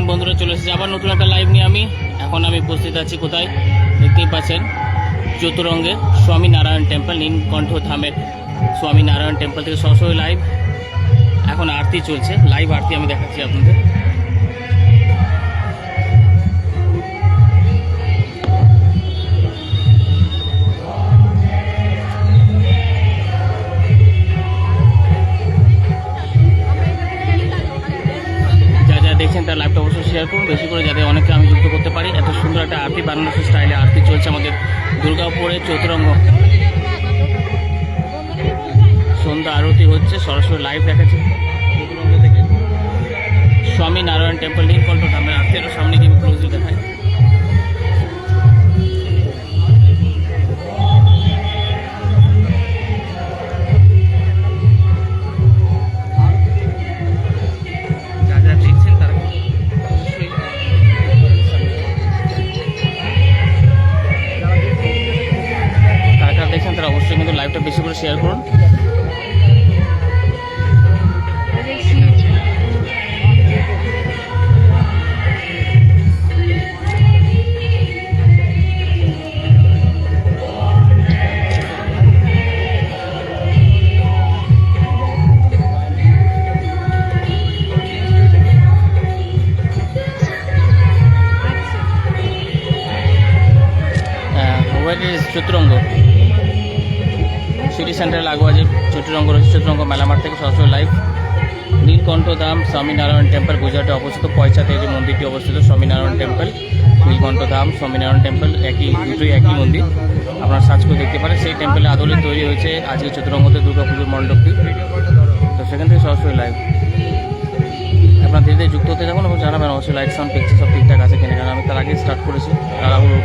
Online বন্ধুরা চলে এসেছে। আবার নতুন একটা লাইভ নিয়ে আমি। এখন আমি উপস্থিত আছি কোথায়? দেখতেই পাচ্ছেন চতুরঙ্গের স্বামী নারায়ণ টেম্পল নীলকণ্ঠ ধামের স্বামী নারায়ণ টেম্পল থেকে সরাসরি লাইভ এখন আরতি চলছে। লাইভ আরতি আমি দেখাচ্ছি আপনাদের। দেখছেন তার লাইভটা অবশ্যই শেয়ার করুন। বেশি করে যাতে অনেকে আমি যুক্ত করতে পারি। এত সুন্দর একটা আরতি বানানোর স্টাইলে আরতি চলছে আমাদের দুর্গাপুরে, চতুরঙ্গ। সন্ধ্যা আরতি হচ্ছে, সরাসরি লাইভ দেখাচ্ছে। স্বামী নারায়ণ টেম্পল নীলকণ্ঠ ধামের আরতি। আরও সামনে গিয়ে ক্লোজ দেখায় স্বামীনারায়ণ টেম্পল, গুজরাটে অবস্থিত পয়সাতে যে মন্দিরটি অবস্থিত স্বামীনারায়ণ টেম্পল, নীলকণ্ঠ ধাম, স্বামীনারায়ণ টেম্পল, একই, দুটোই একই মন্দির। আপনারা সার্চ করে দেখতে পারেন, সেই টেম্পলে আদলে তৈরি হয়েছে আজকে চতুরঙ্গতে দুর্গা পুজোর মণ্ডপটি। তো সেখান থেকে সরাসরি লাইভ আপনার ধীরে ধীরে যুক্ত হতে থাকুন এবং জানাবেন অবশ্যই লাইট সাউন্ড পিকচার সব ঠিকঠাক আছে কিনা, কারণ আমি তার আগে স্টার্ট করেছি। তাড়াহুড়ো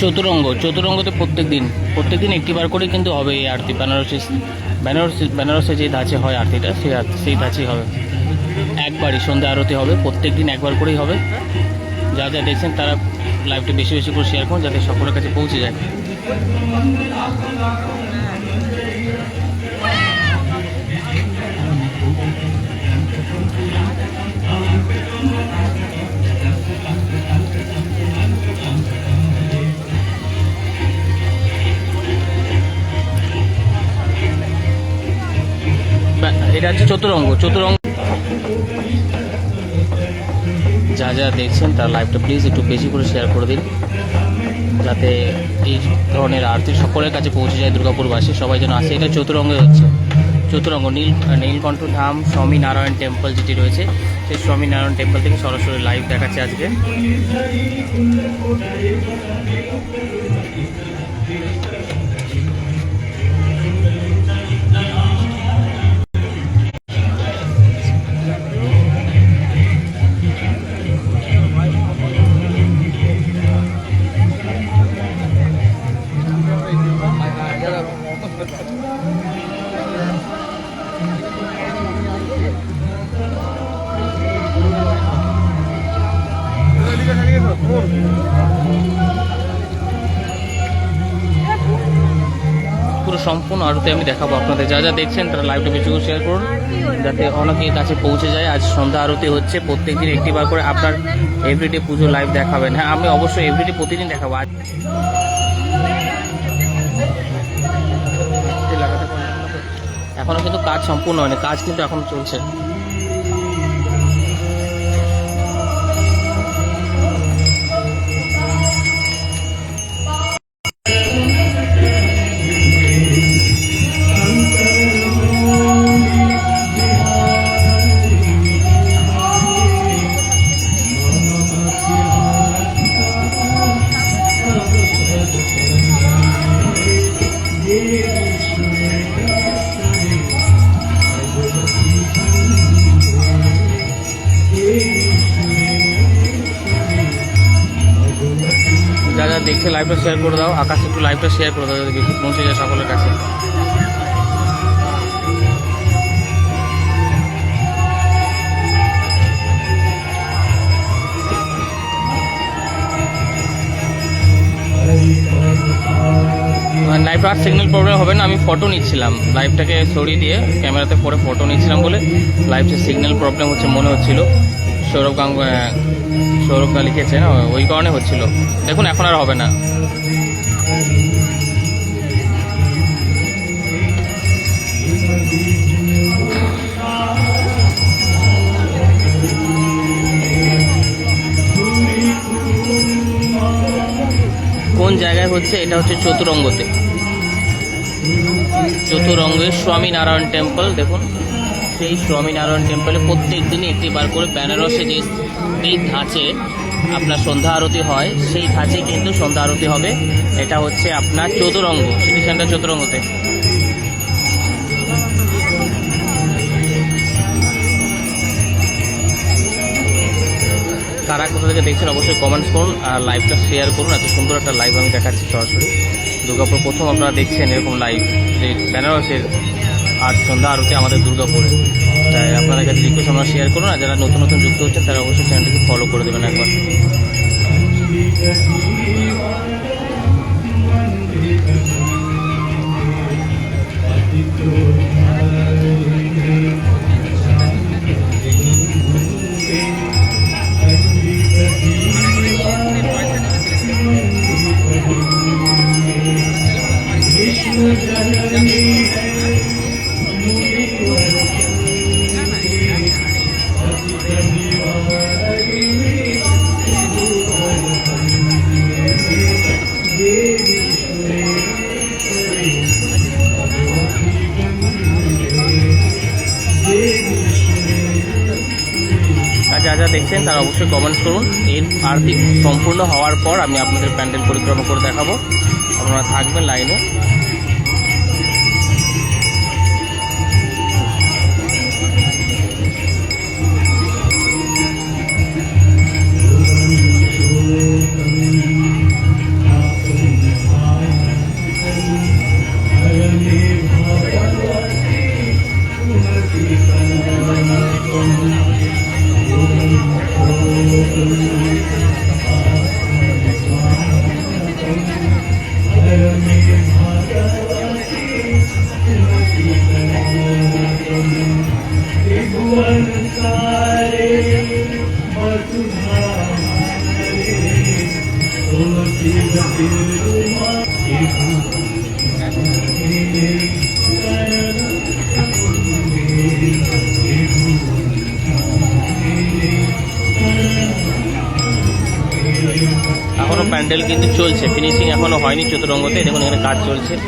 চতুরঙ্গ, চতুরঙ্গতে প্রত্যেক দিন প্রত্যেক দিন একটিবার করে কিন্তু হবে এই আরতি। বেনারসি বেনারসি বেনারসে যে ধাঁচে হয় আরতিটা সেই সেই ধাঁচেই হবে। একবারই সন্ধ্যা আরতি হবে প্রত্যেক দিন একবার করেই হবে। যা যা দেখছেন তারা লাইভটা বেশি বেশি করে শেয়ার করুন, যাতে সকলের কাছে পৌঁছে যায়। হচ্ছে চতুরঙ্গ চতুরঙ্গ। যা যা দেখছেন তার লাইভটা প্লিজ একটু বেশি করে শেয়ার করে দিন। যাতে এই ধরনের আরতি সকলের কাছে পৌঁছে যায় দুর্গাপুরবাসী, সবাই যেন আসে। এটা চতুরঙ্গে হচ্ছে। চতুরঙ্গ, নীল, নীলকণ্ঠ ধাম স্বামী নারায়ণ টেম্পল যেটি রয়েছে, সেই স্বামী নারায়ণ টেম্পল থেকে সরাসরি লাইভ দেখাচ্ছে আজকে। সম্পূর্ণ আরতি আমি দেখাবো আপনাদের। যা যা দেখছেন তারা লাইভটা বেশি করে শেয়ার করুন, যাতে অনেকের কাছে পৌঁছে যায়। আজ সন্ধ্যা আরতি হচ্ছে প্রত্যেক দিন একটি বার করে আপনার এভরিডে পুজো লাইভ দেখাবেন। হ্যাঁ আমি অবশ্যই এভরিডে প্রতিদিন দেখাবো। আজ এখনও কিন্তু কাজ সম্পূর্ণ হয়নি, কাজ কিন্তু এখন চলছে। লাইভটা শেয়ার করে দাও, আকাশ একটু লাইভটা শেয়ার করে দাও যাতে বেশি পৌঁছে যায় সকলের কাছে। লাইভ আর সিগন্যাল প্রবলেম হবে না, আমি ফটো নিচ্ছিলাম। লাইভটাকে সরিয়ে দিয়ে ক্যামেরাতে পরে ফটো নিচ্ছিলাম বলে লাইভে সিগন্যাল প্রবলেম হচ্ছে মনে হচ্ছিল। সৌরভ গাঙ্গ সৌরভ দা লিখেছে না ওই কারণে হচ্ছিল। দেখুন, এখন আর হবে না। কোন জায়গায় হচ্ছে? এটা হচ্ছে চতুরঙ্গতে। চতুরঙ্গে স্বামীনারায়ণ টেম্পল, দেখুন। সেই স্বামীনারায়ণ টেম্পলে প্রত্যেক দিনই একটি বার করে বেনারসে যে এই ধাঁচে আপনার সন্ধ্যা আরতি হয়, সেই ধাঁচে কিন্তু সন্ধ্যা আরতি হবে। এটা হচ্ছে আপনার চতুরঙ্গ সেন্টার চতুরঙ্গতে। কারা কোথা থেকে দেখছেন অবশ্যই কমেন্টস করুন আর লাইভটা শেয়ার করুন। এত সুন্দর একটা লাইভ আমি দেখাচ্ছি সরাসরি। দুর্গাপুর প্রথম আপনারা দেখছেন এরকম লাইভ যে বেনারসের আজ সন্ধ্যা আরতি আমাদের দুর্গাপুরে তাই আপনাদের কাছে রিকোয়েস্ট আমরা শেয়ার করুন আর যারা নতুন নতুন যুক্ত হচ্ছেন তারা অবশ্যই চ্যানেলটিকে ফলো করে দেবেন একবার। আর পর আমি আপনাদের প্যান্ডেল পরিক্রমা করে দেখাবো। আপনারা থাকবেন লাইনে। কাজ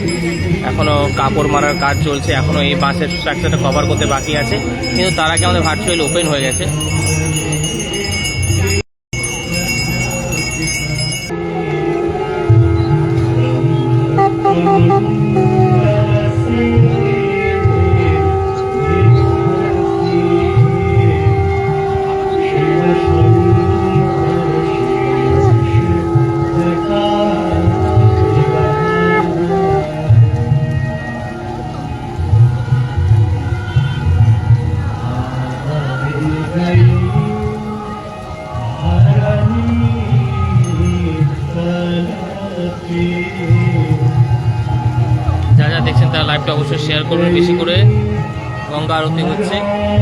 এখনও এখনও কাপড় মারার কাজ চলছে। এখনও এই বাসের স্ট্রাকচারটা কভার করতে বাকি আছে। কিন্তু তার আগে আমাদের ভার্চুয়াল ওপেন হয়ে গেছে। করবেন বেশি করে গঙ্গা আরতি হচ্ছে।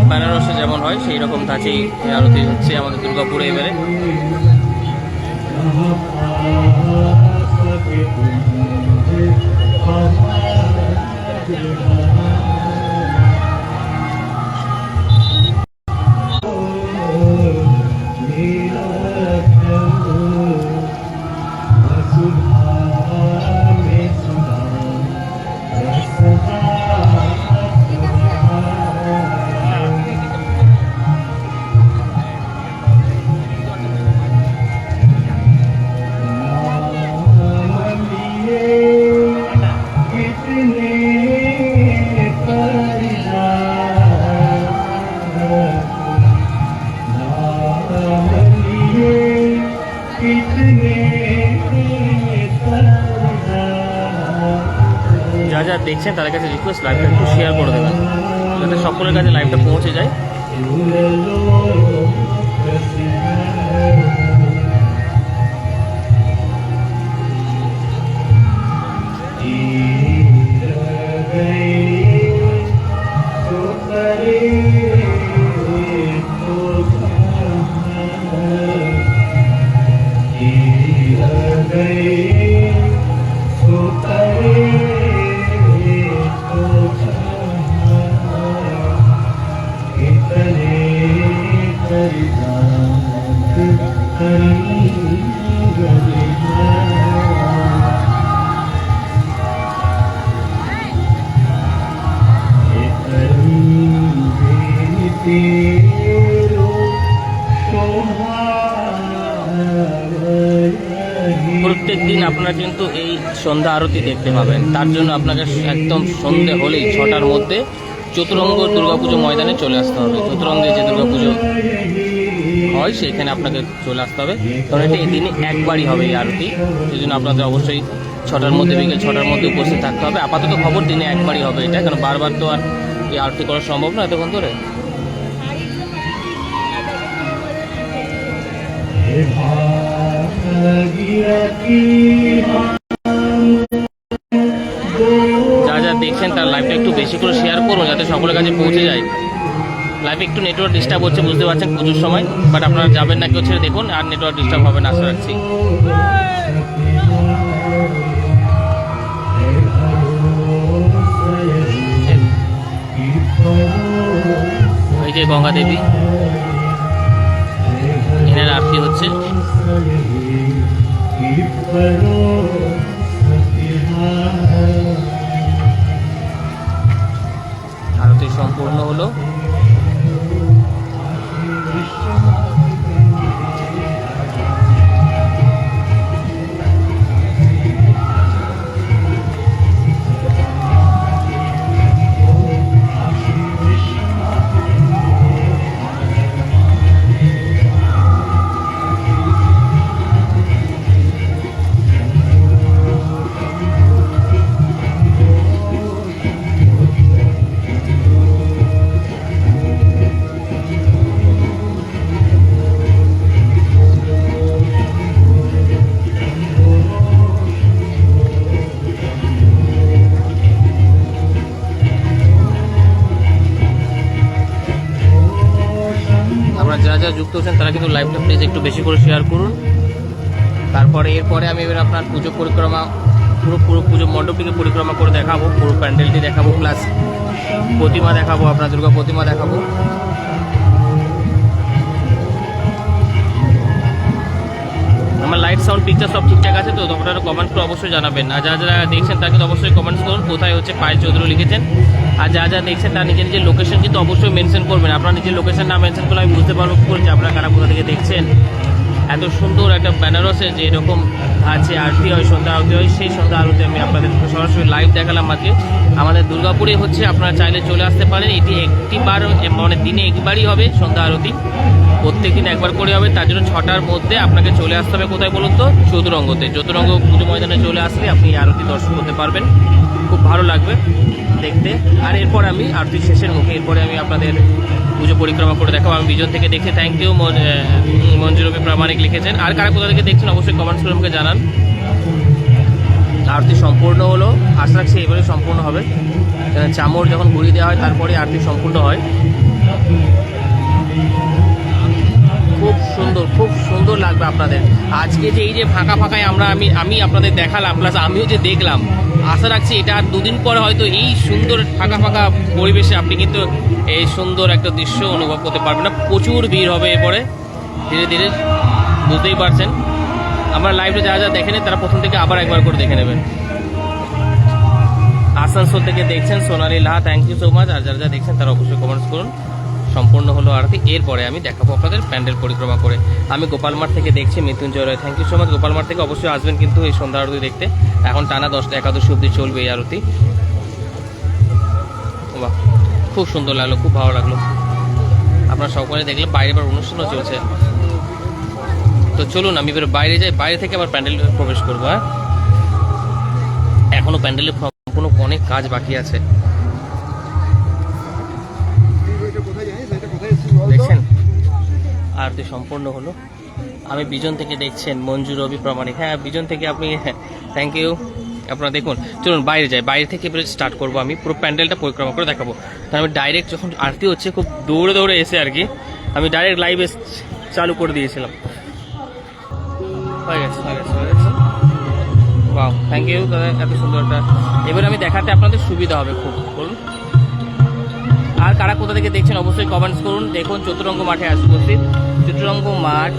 বেনারসে যেমন হয় সেই রকম ধাঁচেই আরতি হচ্ছে আমাদের দুর্গাপুরে এবারে। Thank যা দেখছেন, তাদের কাছে রিকোয়েস্ট লাইভটা একটু শেয়ার করে দেবেন। যাতে সকলের কাছে লাইভটা পৌঁছে যায়। আরতি দেখতে পাবেন। তার জন্য আপনাকে একদম সন্ধে হলেই ছটার মধ্যে চতুরঙ্গ দুর্গাপুজো ময়দানে চলে আসতে হবে। চতুরঙ্গে যে দুর্গাপুজো হয়, সেখানে আপনাকে চলে আসতে হবে। কারণ এটা এই দিনে একবারই হবে এই আরতি। সেই জন্য আপনাদের অবশ্যই ছটার মধ্যে, বিকেল ছটার মধ্যে উপস্থিত থাকতে হবে। আপাতত খবর দিনে একবারই হবে এটা, কারণ বারবার তো আর এই আরতি করা সম্ভব না এতক্ষণ ধরে। বেশি করে শেয়ার করুন যাতে সকলের কাছে পৌঁছে যায়। লাইভে একটু নেটওয়ার্ক ডিস্টার্ব হচ্ছে, বুঝতে পারছেন পুজোর সময়। বাট আপনারা যাবেন না, কেউ ছেড়ে দেখুন, আর নেটওয়ার্ক ডিস্টার্ব হবে না, আশা রাখছি। এই যে গঙ্গা দেবী, এনার আরতি হচ্ছে। সম্পূর্ণ হলো। যুক্ত হচ্ছেন, তারা কিন্তু লাইভটা প্লিজ একটু বেশি করে শেয়ার করুন। তারপরে এরপরে আমি এবার আপনার পুজো পরিক্রমা, পুরো পুরো পুজো মণ্ডপটিকে পরিক্রমা করে দেখাবো, পুরো প্যান্ডেলটি দেখাবো প্লাস প্রতিমা দেখাবো, আপনার দুর্গা প্রতিমা দেখাবো। আমার লাইট সাউন্ড পিকচার সব ঠিকঠাক আছে তো আপনারা কমেন্ট করে অবশ্যই জানাবেন। আর যারা যারা দেখছেন তাকে তো অবশ্যই কমেন্টস করুন, কোথায় হচ্ছে পায়েল চৌধুরী লিখেছেন। আর যা যা দেখছেন, তার নিজের নিজের লোকেশন কিন্তু অবশ্যই মেনশন করবেন। আপনার নিজের লোকেশন না মেনশন করলে আমি বুঝতে পারব কি করে যে আপনারা কারা, কোথা থেকে দেখছেন। এত সুন্দর একটা বেনারসে যে এরকম আছে, আরতি হয়, সন্ধ্যা আরতি হয়, সেই সন্ধ্যা আরতি আমি আপনাদের সরাসরি লাইভ দেখালাম আজকে। আমাদের দুর্গাপুরে হচ্ছে, আপনারা চাইলে চলে আসতে পারেন। এটি একটি বার মানে দিনে একবারই হবে সন্ধ্যা আরতি। প্রত্যেকদিন একবার করে হবে, তার জন্য ছটার মধ্যে আপনাকে চলে আসতে হবে কোথায় বলুন তো? চতুরঙ্গতে। চতুরঙ্গ পুজো ময়দানে চলে আসলে আপনি আরতি দর্শন করতে পারবেন। খুব ভালো লাগবে দেখতে। আর এরপর আমি আরতি শেষের মুখে এরপরে আমি আপনাদের পুজো পরিক্রমা করে দেখাবো। আমি বিজন থেকে দেখে থ্যাংক ইউ মঞ্জুরবি প্রামাণিক লিখেছেন। আর কারা কোথা থেকে দেখছেন অবশ্যই কমেন্টস করে আমাকে জানান। আরতি সম্পূর্ণ হলো। আশা রাখছি এবারে সম্পূর্ণ হবে। চামড় যখন ঘুরিয়ে দেওয়া হয়, তারপরে আরতি সম্পূর্ণ হয়। খুব সুন্দর খুব সুন্দর লাগবে আপনাদের। আজকে যে এই যে ফাঁকা ফাঁকায় আমরা আমি আমি আপনাদের দেখালাম প্লাস আমিও যে দেখলাম, আশা রাখছি এটা আর দুদিন পরে হয়তো এই সুন্দর ফাঁকা ফাঁকা পরিবেশে আপনি কিন্তু এই সুন্দর একটা দৃশ্য অনুভব করতে পারবেন না। প্রচুর ভিড় হবে এরপরে, ধীরে ধীরে বুঝতেই পারছেন। আমরা লাইভে যারা যারা দেখেনি, তারা প্রথম থেকে আবার একবার করে দেখে নেবেন। আসানসোল থেকে দেখছেন Sonali Laha thank you so much আর যারা যারা দেখছেন, তারা অবশ্যই কমেন্টস করুন। সম্পূর্ণ হলো আরতি। এরপরে আমি দেখাবো আপনাদের প্যান্ডেল পরিক্রমা করে। আমি গোপালমার থেকে দেখছি Mrityunjoy Roy. Thank you so much Gopalmar থেকে অবশ্যই আসবেন কিন্তু এই সন্ধ্যা আরতি দেখতে। এখন টানা দশটা, একাদশী অবধি চলবে এই আরতি। বাহ, খুব সুন্দর লাগল, খুব ভালো লাগল। আপনারা সকলে দেখলে বাইরে এবার অনুষ্ঠানও চলছে। তো চলুন, আমি এবার বাইরে যাই। বাইরে থেকে আবার প্যান্ডেল প্রবেশ করব হ্যাঁ? এখনও প্যান্ডেলের সম্পূর্ণ অনেক কাজ বাকি আছে। আরতি সম্পূর্ণ হলো। আমি বিজন থেকে দেখছেন মঞ্জু রবি প্রমাণিক। হ্যাঁ বিজন থেকে আপনি থ্যাংক ইউ আপনারা দেখুন, চলুন বাইরে যাই। বাইরে থেকে এবারে স্টার্ট করব আমি। পুরো প্যান্ডেলটা পরিক্রমা করে দেখাবো। তার আমি ডাইরেক্ট যখন আরতি হচ্ছে, খুব দৌড়ে দৌড়ে এসে আর কি, আমি ডাইরেক্ট লাইভ চালু করে দিয়েছিলাম। থ্যাংক ইউ দাদা, এত সুন্দর একটা এবার আমি দেখাতে আপনাদের সুবিধা হবে খুব, বলুন। আর কারা কোথা থেকে দেখছেন অবশ্যই কমেন্টস করুন। দেখুন, চতুরঙ্গ মাঠে আসি উপস্থিত। চতুরঙ্গ মাঠ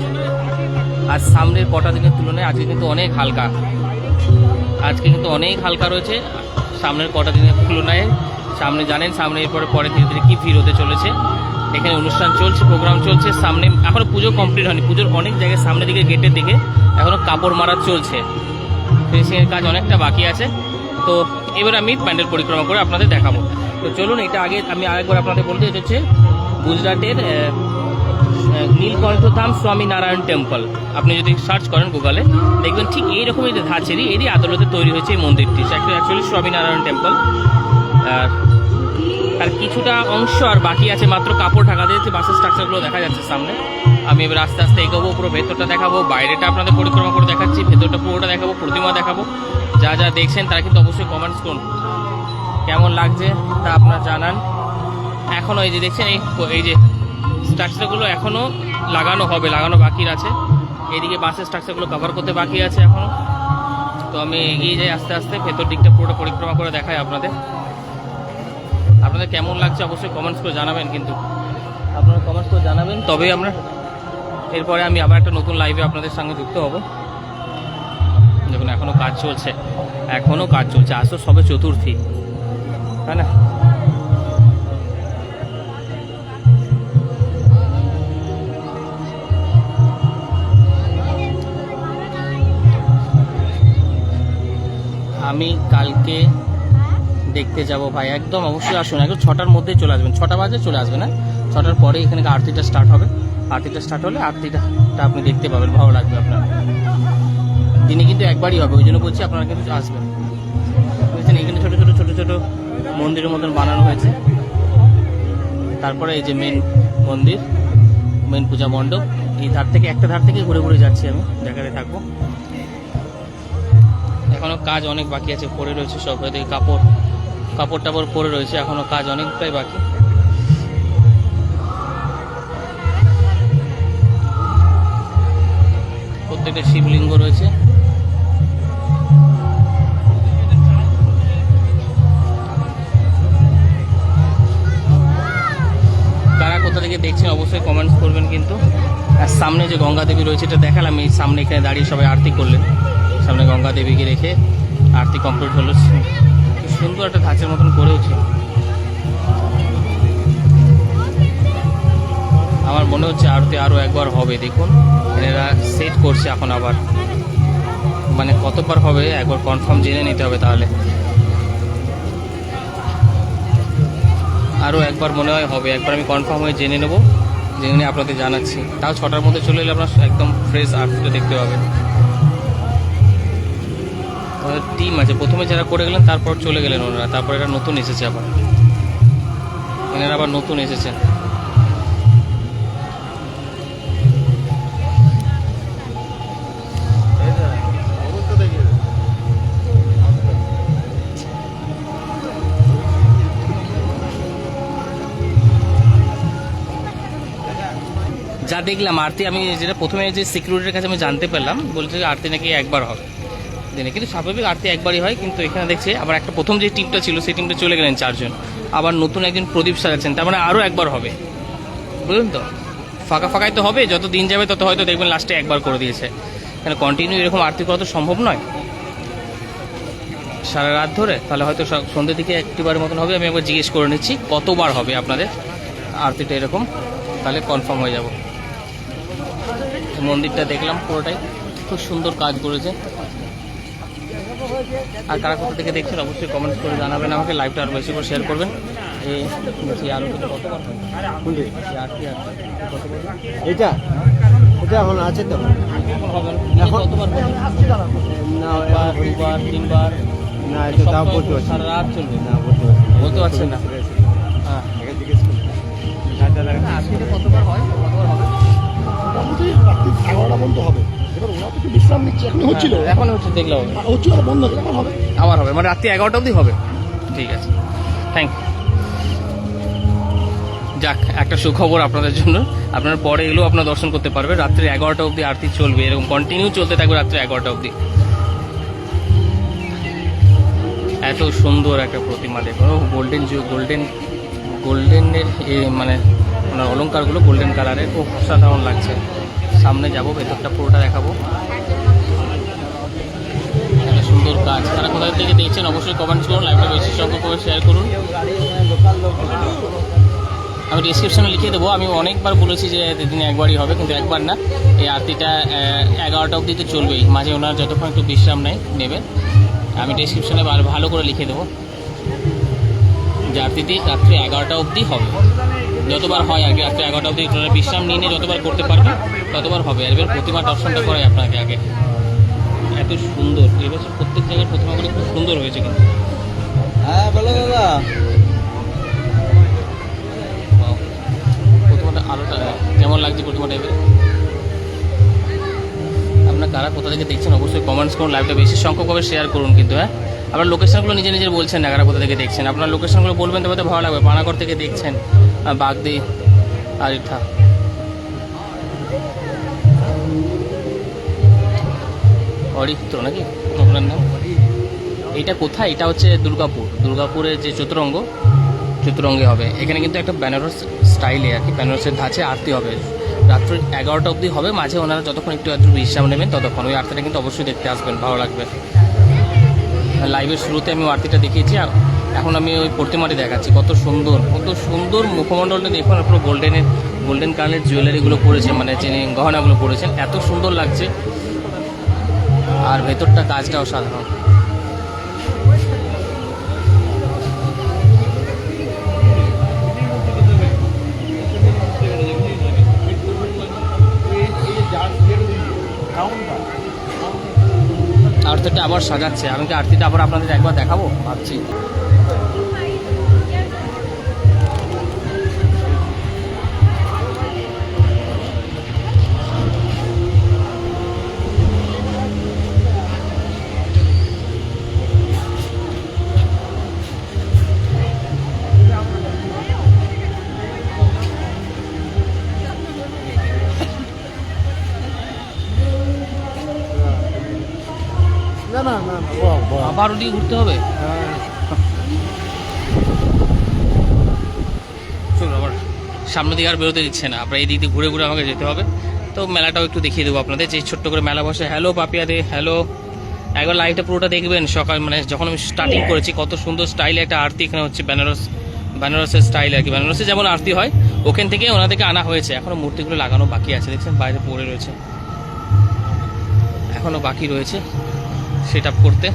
আর সামনের কটা দিনের তুলনায় আজকে কিন্তু অনেক হালকা। আজকে কিন্তু অনেক হালকা রয়েছে সামনের কটা দিনের তুলনায়। সামনে জানেন, সামনে এরপরে পরে ধীরে ধীরে কী ভিড় হতে চলেছে। এখানে অনুষ্ঠান চলছে প্রোগ্রাম চলছে। সামনে, এখনও পুজো কমপ্লিট হয়নি। পুজোর অনেক জায়গায় সামনের দিকে, গেটের দিকে এখনও কাপড় মারা চলছে। ফিনিশিংয়ের কাজ অনেকটা বাকি আছে। তো এবার আমি প্যান্ডেল পরিক্রমা করে আপনাদের দেখাবো। তো চলুন, এটা আগে আমি আরেকবার আপনাদের বলতে এটা গুজরাটের নীলকণ্ঠধাম স্বামী নারায়ণ টেম্পল আপনি যদি সার্চ করেন গুগলে দেখবেন ঠিক এইরকমই ধাঁচেরই এরই আদালতে তৈরি হয়েছে এই মন্দিরটি। অ্যাকচুয়ালি স্বামী নারায়ণ টেম্পল আর আর কিছুটা অংশ আর বাকি আছে মাত্র কাপড় ঢাকা দিয়েছে বাসের স্ট্রাকচারগুলো দেখা যাচ্ছে সামনে। আমি এবার আস্তে আস্তে এগোবো, পুরো ভেতরটা দেখাবো, বাইরেটা আপনাদের পরিক্রমা করে দেখাচ্ছি, ভেতরটা পুরোটা দেখাবো, প্রতিমা দেখাবো। যা যা দেখছেন তারা কিন্তু অবশ্যই কমেন্টস করুন। কেমন লাগছে তা আপনারা জানান। এখনও এই যে দেখছেন, এই এই যে স্ট্রাকচারগুলো এখনও লাগানো হবে, লাগানো বাকি আছে। এইদিকে বাসের স্ট্রাকচারগুলো কভার করতে বাকি আছে এখনও তো আমি এগিয়ে যাই আস্তে আস্তে, ভেতর দিকটা পুরোটা পরিক্রমা করে দেখাই আপনাদের। আপনাদের কেমন লাগছে অবশ্যই কমেন্টস করে জানাবেন কিন্তু। আপনারা কমেন্টস করে জানাবেন, তবেই আমরা এরপরে আমি আবার একটা নতুন লাইভে আপনাদের সঙ্গে যুক্ত হব। দেখুন এখনও কাজ চলছে। এখনও কাজ চলছে। তো সবে চতুর্থী। তাই না আমি কালকে দেখতে যাব ভাই, একদম অবশ্যই আসুন, একদম ছটার মধ্যেই চলে আসবেন। ছটা বাজে চলে আসবেন হ্যাঁ? ছটার পরে এখানে আরতিটা স্টার্ট হবে। আরতিটা স্টার্ট হলে আরতিটা আপনি দেখতে পাবেন, ভালো লাগবে আপনার। দিনে কিন্তু একবারই হবে, ওই জন্য বলছি আপনারা কিন্তু আসবেন। বুঝছেন? এখানে ছোটো ছোটো ছোটো ছোটো মন্দিরের মতন বানানো হয়েছে। তারপরে এই যে মেন মন্দির মেন পূজা মণ্ডপ, এই ধার থেকে একটা ধার থেকে ঘুরে ঘুরে যাচ্ছি আমি। দেখাতে থাকব। এখনও কাজ অনেক বাকি আছে, পড়ে রয়েছে সব। এদিকে কাপড় কাপড় টাপড় পরে রয়েছে, এখনও কাজ অনেকটাই বাকি। প্রত্যেকটা শিবলিঙ্গ রয়েছে। কোথা থেকে দেখছেন অবশ্যই কমেন্টস করবেন কিন্তু। আর সামনে যে গঙ্গা দেবী রয়েছে, এটা দেখালাম, এই সামনে এখানে দাঁড়িয়ে সবাই আরতি করলেন। সামনে গঙ্গা দেবীকে রেখে আরতি কমপ্লিট হলো। সুন্দর একটা ধাঁচের মতন করেওছে। আমার মনে হচ্ছে আরতি আরও একবার হবে, দেখুন। এরা সেট করছে এখন আবার। মানে কতবার হবে, একবার কনফার্ম জেনে নিতে হবে তাহলে। আরও একবার মনে হয় হবে। একবার আমি কনফার্ম হয়ে জেনে নেব। জেনে নিয়ে আপনাদের জানাচ্ছি। তাও ছটার মধ্যে চলে এলে আপনার একদম ফ্রেশ আর্টটা দেখতে পাবেন। টিম আছে। প্রথমে যারা করে গেলেন, তারপর চলে গেলেন ওনারা। তারপর এটা নতুন এসেছে আবার। এনারা আবার নতুন এসেছেন। যা দেখলাম, আরতি আমি যেটা প্রথমে যে সিকিউরিটির কাছে আমি জানতে পারলাম বলছে যে আরতি নাকি একবার হবে। দিনে কিন্তু স্বাভাবিক আরতি একবারই হয়, কিন্তু এখানে দেখছে আবার একটা প্রথম যে টিমটা ছিল, সেই টিমটা চলে গেলেন চারজন। আবার নতুন একজন প্রদীপ সাজাচ্ছেন তার মানে আরও একবার হবে। বুঝলেন তো? ফাঁকা ফাঁকায় তো হবে, যত দিন যাবে তত হয়তো দেখবেন লাস্টে একবার করে দিয়েছে। কেন কন্টিনিউ এরকম আরতি করা তো সম্ভব নয়? সারা রাত ধরে? তাহলে হয়তো সন্ধ্যের দিকে একটিবারের মতন হবে, আমি একবার জিজ্ঞেস করে নিচ্ছি, কতবার হবে আপনাদের আরতিটা এরকম? তাহলে কনফার্ম হয়ে যাব। মন্দিরটা দেখলাম পুরোটাই। খুব সুন্দর কাজ করেছে। আর কারা কোথা থেকে দেখছেন অবশ্যই কমেন্ট করে জানাবেন। আমাকে লাইভটা আরও বেশি করে শেয়ার করবেন। এই আরও কতবার? এটা? এটা এখন আছে তো? কতবার দুবার তিনবার। না এটা তাও বলতে পারছি সারা রাত চলবে। না বলতে পারছি বলতে পারছেন না। হ্যাঁ। আজকে কতবার হয়। কতবার হবে। মোটামুটি রাত্রি এগারোটা বন্ধ হবে। এবার ওরা তো একটু বিশ্রাম নিচ্ছে। এখন হচ্ছিল। হ্যাঁ, এখন হচ্ছে দেখলাম হবে। আর হচ্ছিল বন্ধ হচ্ছে এখন হবে। আবার হবে মানে রাত্রি এগারোটা অবধি হবে। ঠিক আছে। থ্যাংক যাক একটা সুখবর আপনাদের জন্য। আপনার পরে এলেও আপনার দর্শন করতে পারবে রাত্রি এগারোটা অবধি আরতি চলবে এরকম কন্টিনিউ চলতে থাকবে রাত্রি এগারোটা অবধি। এত সুন্দর একটা প্রতিমা দেখুন। গোল্ডেন গোল্ডেন গোল্ডেনের মানে ওনার অলঙ্কারগুলো গোল্ডেন কালারের খুব অসাধারণ লাগছে। সামনে যাব, ভেতরটা পুরোটা দেখাবো। সুন্দর কাজ তারা কোথায় থেকে দেখছেন অবশ্যই কমেন্টস করুন লাইভটা বেশি সংখ্যক করে শেয়ার করুন। আমি ডিসক্রিপশনে লিখে দেবো। আমি অনেকবার বলেছি যে দিনে একবারই হবে, কিন্তু একবার না। এই আরতিটা এগারোটা অবধি তো চলবেই। মাঝে ওনার যতক্ষণ একটু বিশ্রাম নেয়, নেবে। আমি ডিসক্রিপশনে ভালো করে লিখে দেবো। যে আরতিটি রাত্রি এগারোটা অবধি হবে। যতবার হয় আগে রাত্রি এগারোটা অবধি ওনারা বিশ্রাম নিয়ে নিয়ে যতবার করতে পারবে ততবার হবে। আর এবার প্রতিমা দর্শনটা করাই আপনাকে আগে। এত সুন্দর। এবছর প্রত্যেক জায়গার প্রতিমাগুলো খুব সুন্দর হয়েছে কিন্তু। হ্যাঁ বলো দাদা. প্রতিমাটা আলোটা কেমন লাগছে প্রতিমাটা এবারে? আপনার কারা কোথা থেকে দেখছেন অবশ্যই কমেন্টস করুন লাইভটা বেশি সংখ্যক হবে শেয়ার করুন কিন্তু হ্যাঁ? আপনার লোকেশনগুলো নিজে নিজের বলছেন না কোথা থেকে দেখছেন। আপনার লোকেশনগুলো বলবেন, তবে তো ভালো লাগবে। পানাগড় থেকে দেখছেন বাগদি আর ইথা অরিত্র নাকি? আপনার নাম? এটা কোথায়? এটা হচ্ছে দুর্গাপুর। দুর্গাপুরের যে চতুরঙ্গ, চতুরঙ্গে হবে। এখানে কিন্তু একটা বেনারস স্টাইলে আর কি, বেনারসের ধাঁচে আরতি হবে। রাত্রি এগারোটা অবধি হবে। মাঝে ওনারা যতক্ষণ একটু একটু বিশ্রাম নেবেন, ততক্ষণ। ওই আরতিটা কিন্তু অবশ্যই দেখতে আসবেন, ভালো লাগবে। লাইভের শুরুতে আমি আরতিটা দেখিয়েছি এখন আমি ওই প্রতিমাটি দেখাচ্ছি। কত সুন্দর কত সুন্দর মুখমণ্ডলটা দেখুন পুরো গোল্ডেনের গোল্ডেন কালারের জুয়েলারিগুলো পরেছে মানে যিনি গহনাগুলো পরেছেন, এত সুন্দর লাগছে। আর ভেতরটা কাজটাও অসাধারণ আবার সাজাচ্ছে। আমি কি আরতিটা আবার আপনাদের একবার দেখাবো? ভাবছি। আবার ওদিকে ঘুরতে হবে? আবার সামনে দিকে আর বেরোতে দিচ্ছে না। আপনার এই দিক দিয়ে ঘুরে ঘুরে আমাকে যেতে হবে। তো মেলাটাও একটু দেখিয়ে দেবো আপনাদের। যে ছোট্ট করে মেলা বসে হ্যালো পাপিয়া দে হ্যালো একবার লাইভটা পুরোটা দেখবেন। সকাল মানে যখন আমি স্টার্টিং করেছি, কত সুন্দর স্টাইলে একটা আরতি এখানে হচ্ছে বেনারস, বেনারসের স্টাইল আর কি বেনারসে যেমন আরতি হয়, ওখান থেকে ওনাদেরকে আনা হয়েছে। এখনও মূর্তিগুলো লাগানো বাকি আছে, দেখছেন? বাইরে পড়ে রয়েছে। এখনও বাকি রয়েছে সেট আপ করতে।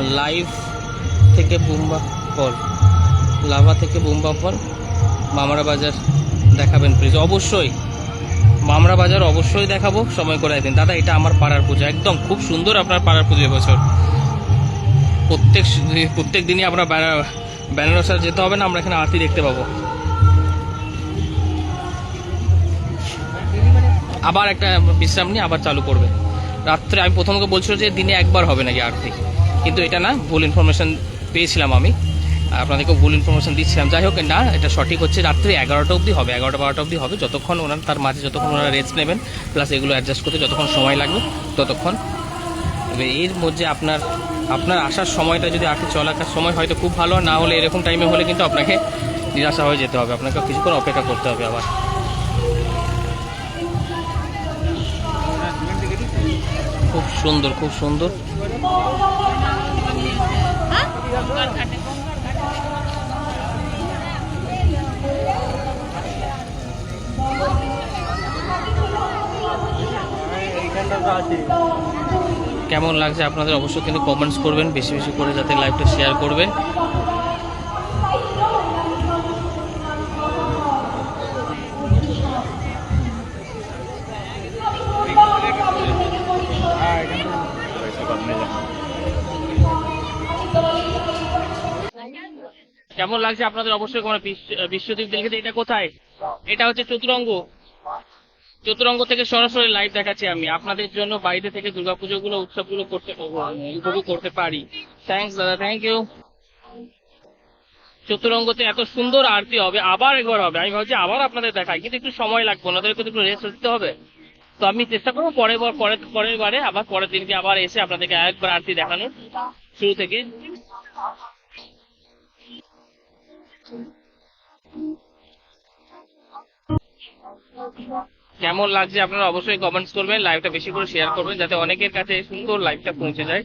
লাইভ থেকে বুম্বা ফল লাভা থেকে বুম্বা ফল মামরা বাজার দেখাবেন প্লিজ অবশ্যই মামরা বাজার অবশ্যই দেখাবো, সময় করে একদিন। দাদা, এটা আমার পাড়ার পুজো, একদম খুব সুন্দর আপনার পাড়ার পুজো এবছর। প্রত্যেক প্রত্যেক দিনই আপনার বেনা- বেনারস আর যেতে হবে না, আমরা এখানে আরতি দেখতে পাবো। আবার একটা বিশ্রাম নিয়ে আবার চালু করবে। রাত্রে আমি প্রথমকে বলছিল যে দিনে একবার হবে নাকি আরতি। কিন্তু এটা না, ভুল ইনফরমেশন পেয়েছিলাম আমি। আপনাদেরকে ভুল ইনফরমেশন দিচ্ছিলাম। যাই হোক, না, এটা সঠিক হচ্ছে। রাত্রি এগারোটা অবধি হবে, এগারোটা বারোটা অবধি হবে। যতক্ষণ ওনার, তার মাঝে যতক্ষণ ওনারা রেস্ট নেবেন প্লাস এগুলো অ্যাডজাস্ট করতে যতক্ষণ সময় লাগবে, ততক্ষণ। এর মধ্যে আপনার আপনার আসার সময়টা যদি আগে চলাকার সময় হয়তো খুব ভালো। না হলে এরকম টাইমে হলে কিন্তু আপনাকে নিরাশা হয়ে যেতে হবে। আপনাকে কিছুক্ষণ অপেক্ষা করতে হবে আবার। খুব সুন্দর খুব সুন্দর। কেমন লাগছে আপনাদের? অবশ্যই কিন্তু কমেন্টস করবেন বেশি বেশি করে যাতে লাইভটা শেয়ার করবেন। কেমন লাগছে আপনাদের? অবশ্যই কোনো বিশ্ব- বিশ্বদ্বীপ দেখে এটা কোথায়? এটা হচ্ছে চতুরঙ্গ। চতুরঙ্গ থেকে সরাসরি লাইভ দেখাচ্ছি আমি। আপনাদের জন্য বাইরে থেকে দুর্গাপুজো গুলো উৎসবগুলো করতে উপভোগ করতে পারি। থ্যাংকস দাদা থ্যাংক ইউ চতুরঙ্গতে এত সুন্দর আরতি হবে, আবার একবার হবে। আমি ভাবছি আবার আপনাদের দেখাই, কিন্তু একটু সময় লাগবে ওনাদেরকে তো একটু রেস্ট দিতে হবে। তো আমি চেষ্টা করব পরের বার, পরের পরের বারে, আবার পরের দিনকে আবার এসে আপনাদেরকে একবার আরতি দেখানোর, শুরু থেকে। কেমন লাগছে আপনারা অবশ্যই কমেন্টস করবেন লাইভটা বেশি করে শেয়ার করবেন, যাতে অনেকের কাছে সুন্দর লাইভটা পৌঁছে যায়।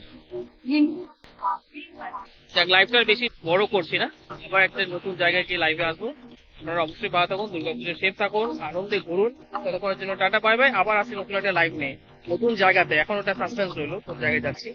যাক লাইভটা বেশি বড় করছি না। এবার একটা নতুন জায়গায় গিয়ে লাইভে আসব। আপনারা অবশ্যই ভালো থাকুন দুর্গাপুজো সেফ থাকুন, আনন্দে ঘুরুন। ততক্ষণের জন্য টাটা বাই বাই আবার আসি নতুন একটা লাইভ নেই নতুন জায়গাতে, এখন ওটা সাসপেন্স রইল, কোন জায়গায় যাচ্ছি।